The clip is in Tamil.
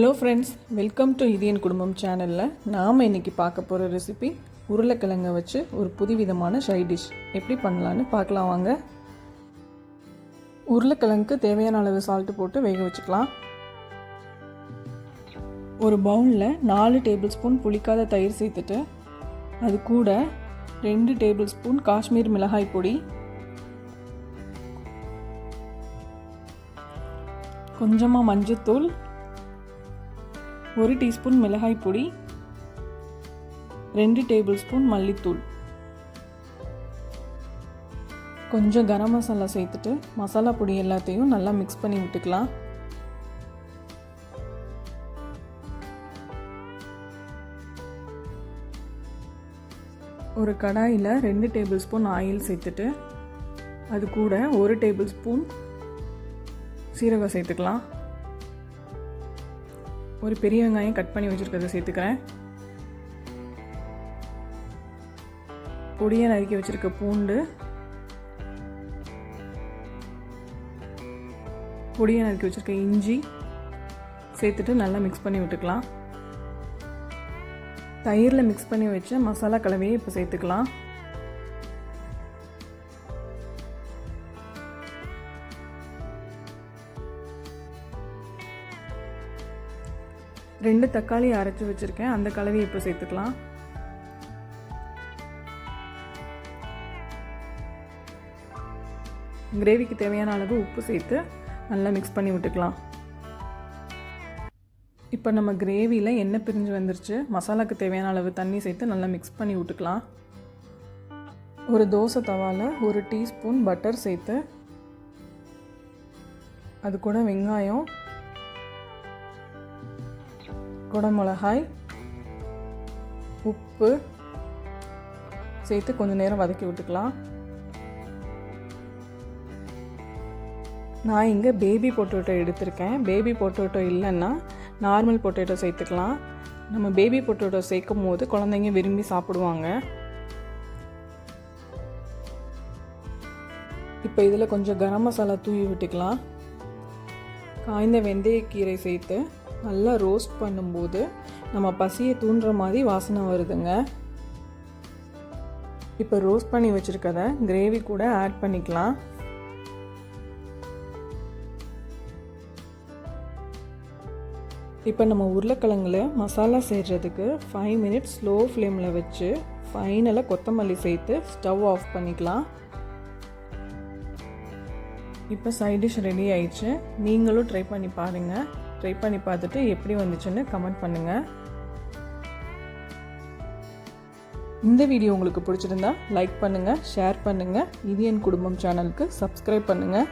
Hello friends welcome to Indian குடும்பம் சேனலில் நாம் இன்னைக்கு பார்க்க போகிற ரெசிபி உருளைக்கிழங்கை வச்சு ஒரு புதுவிதமான ஷை டிஷ் எப்படி பண்ணலான்னு பார்க்கலாம் வாங்க. உருளைக்கிழங்குக்கு தேவையான அளவு சால்ட்டு போட்டு வேக வச்சுக்கலாம். ஒரு பவுலில் நாலு டேபிள் ஸ்பூன் புளிக்காத தயிர் சேர்த்துட்டு அது கூட ரெண்டு டேபிள் ஸ்பூன் காஷ்மீர் மிளகாய் பொடி. கொஞ்சமாக மஞ்சத்தூள் ஒரு டீஸ்பூன் மிளகாய் பொடி ரெண்டு டேபிள் ஸ்பூன் மல்லித்தூள். கொஞ்சம் கரம் மசாலா சேர்த்துட்டு மசாலா பொடி எல்லாத்தையும் நல்லா மிக்ஸ் பண்ணி விட்டுக்கலாம். ஒரு கடாயில் ரெண்டு டேபிள் ஸ்பூன் ஆயில் சேர்த்துட்டு அது கூட ஒரு டேபிள் ஸ்பூன் சீரகம் சேர்த்துக்கலாம். ஒரு பெரிய வெங்காயம் கட் பண்ணி வச்சுருக்கிறத சேர்த்துக்கிறேன். பொடியை நறுக்கி வச்சுருக்க பூண்டு. பொடியை நறுக்கி வச்சுருக்க இஞ்சி சேர்த்துட்டு நல்லா மிக்ஸ் பண்ணி விட்டுக்கலாம். தயிரில் மிக்ஸ் பண்ணி வச்ச மசாலா கலவையை இப்போ சேர்த்துக்கலாம். ரெண்டு தக்காளி அரைச்சி வச்சுருக்கேன். அந்த கலவையை இப்போ சேர்த்துக்கலாம். கிரேவிக்கு தேவையான அளவு உப்பு சேர்த்து நல்லா மிக்ஸ் பண்ணி விட்டுக்கலாம். இப்போ நம்ம கிரேவியில் எண்ணெய் பிரிஞ்சு வந்துருச்சு. மசாலாக்கு தேவையான அளவு தண்ணி சேர்த்து நல்லா மிக்ஸ் பண்ணி விட்டுக்கலாம். ஒரு தோசை தவாவில் ஒரு டீஸ்பூன் பட்டர் சேர்த்து அது கூட வெங்காயம் குடமிளகாய் உப்பு சேர்த்து கொஞ்சம் நேரம் வதக்கி விட்டுக்கலாம். நான் இங்கே பேபி பொட்டேட்டோ எடுத்திருக்கேன். பேபி பொட்டேட்டோ இல்லைன்னா நார்மல் பொட்டேட்டோ சேர்த்துக்கலாம். நம்ம பேபி பொட்டேட்டோ சேர்க்கும் போது குழந்தைங்க விரும்பி சாப்பிடுவாங்க. இப்போ இதில் கொஞ்சம் கரம் மசாலா தூவி விட்டுக்கலாம். காய்ந்த வெந்தயக்கீரை சேர்த்து நல்லா ரோஸ்ட் பண்ணும்போது நம்ம பசியை தூண்டுற மாதிரி வாசனை வருதுங்க. இப்போ ரோஸ்ட் பண்ணி வச்சுருக்கத கிரேவி கூட ஆட் பண்ணிக்கலாம். இப்போ நம்ம உருளைக்கிழங்குல மசாலா செய்கிறதுக்கு ஃபைவ் மினிட்ஸ் ஸ்லோ ஃப்ளேமில் வச்சு ஃபைனலாக கொத்தமல்லி சேர்த்து ஸ்டவ் ஆஃப் பண்ணிக்கலாம். இப்போ சைட் டிஷ் ரெடி ஆயிடுச்சு. நீங்களும் ட்ரை பண்ணி பாருங்கள் ட்ரை பண்ணி பார்த்துட்டு எப்படி வந்துச்சுன்னு கமெண்ட் பண்ணுங்கள் இந்த வீடியோ உங்களுக்கு பிடிச்சிருந்தா லைக் பண்ணுங்கள் ஷேர் பண்ணுங்கள் இது என் குடும்பம் சேனலுக்கு சப்ஸ்கிரைப் பண்ணுங்கள்